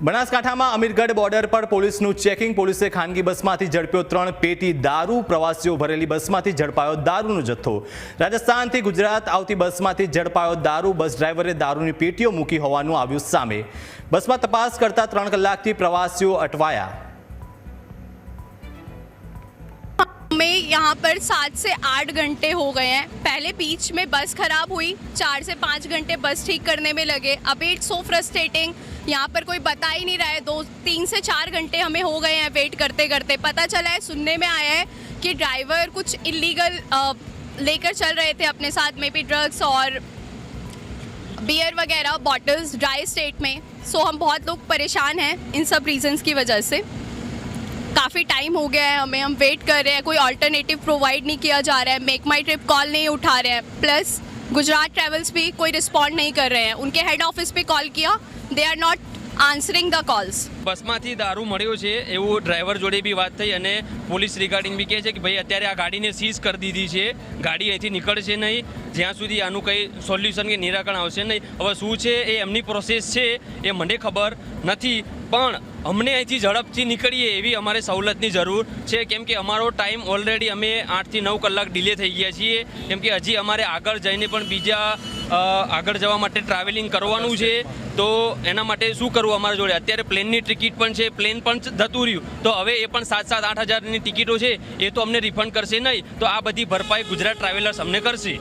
બનાસકાંઠામાં અમીરગઢ બોર્ડર પર પોલીસનું ચેકિંગ પોલીસે ખાનગી બસમાંથી ઝડપ્યો ત્રણ પેટી દારૂ પ્રવાસીઓ ભરેલી બસમાંથી ઝડપાયો દારૂનો જથ્થો રાજસ્થાનથી ગુજરાત આવતી બસમાંથી ઝડપાયો દારૂ બસ ડ્રાઈવરે દારૂની પેટીઓ મૂકી હોવાનું આવ્યું સામે બસમાં તપાસ કરતા ત્રણ કલાકથી પ્રવાસીઓ અટવાયા हमें यहाँ पर सात से आठ घंटे हो गए हैं पहले बीच में बस खराब हुई चार से पाँच घंटे बस ठीक करने में लगे अभी इट्स सो फ्रस्ट्रेटिंग यहाँ पर कोई बता ही नहीं रहा है। दो, तीन से चार घंटे हमें हो गए हैं वेट करते करते पता चला है, सुनने में आया है कि ड्राइवर कुछ इलीगल लेकर चल रहे थे अपने साथ में भी ड्रग्स और बियर वगैरह बॉटल्स ड्राई स्टेट में। सो हम बहुत लोग परेशान हैं इन सब रीजंस की वजह से। काफ़ी टाइम हो गया है हमें, हम वेट कर रहे हैं, कोई ऑल्टरनेटिव प्रोवाइड नहीं किया जा रहा है। मेक माई ट्रिप कॉल नहीं उठा रहे हैं। प्लस गुजरात ट्रैवल्स भी कोई रिस्पॉन्ड नहीं कर रहे हैं। उनके हेड ऑफ़िस पे कॉल किया। They are not answering the calls બસમાંથી દારૂ મળ્યો છે એવું ડ્રાઈવર જોડે બી વાત થઈ અને પોલીસ રિગાર્ડિંગ બી કહે છે કે ભાઈ અત્યારે આ ગાડીને સીઝ કરી દીધી છે. ગાડી અહીંથી નીકળશે નહીં. જ્યાં સુધી આનું કંઈ સોલ્યુશન કે નિરાકરણ આવશે નહીં. હવે શું છે, એ એમની પ્રોસેસ છે, એ મને ખબર નથી. પણ અમને અહીંથી ઝડપથી નીકળીએ એવી અમારે સવલતની જરૂર છે. કેમ કે અમારો ટાઈમ ઓલરેડી અમે આઠથી નવ કલાક ડિલે થઈ ગયા છીએ. કેમ કે હજી અમારે આગળ જઈને પણ બીજા આગળ જવા માટે ટ્રાવેલિંગ કરવાનું છે. તો એના માટે શું કરવું અમારા જોડે? અત્યારે પ્લેનની ટિકિટ પણ છે પ્લેન પણ જતું રહ્યું. તો હવે એ પણ સાત સાત આઠ હજારની ટિકિટો છે, એ તો અમને રિફંડ કરશે નહીં. તો આ બધી ભરપાઈ ગુજરાત ટ્રાવેલર્સ અમને કરશે.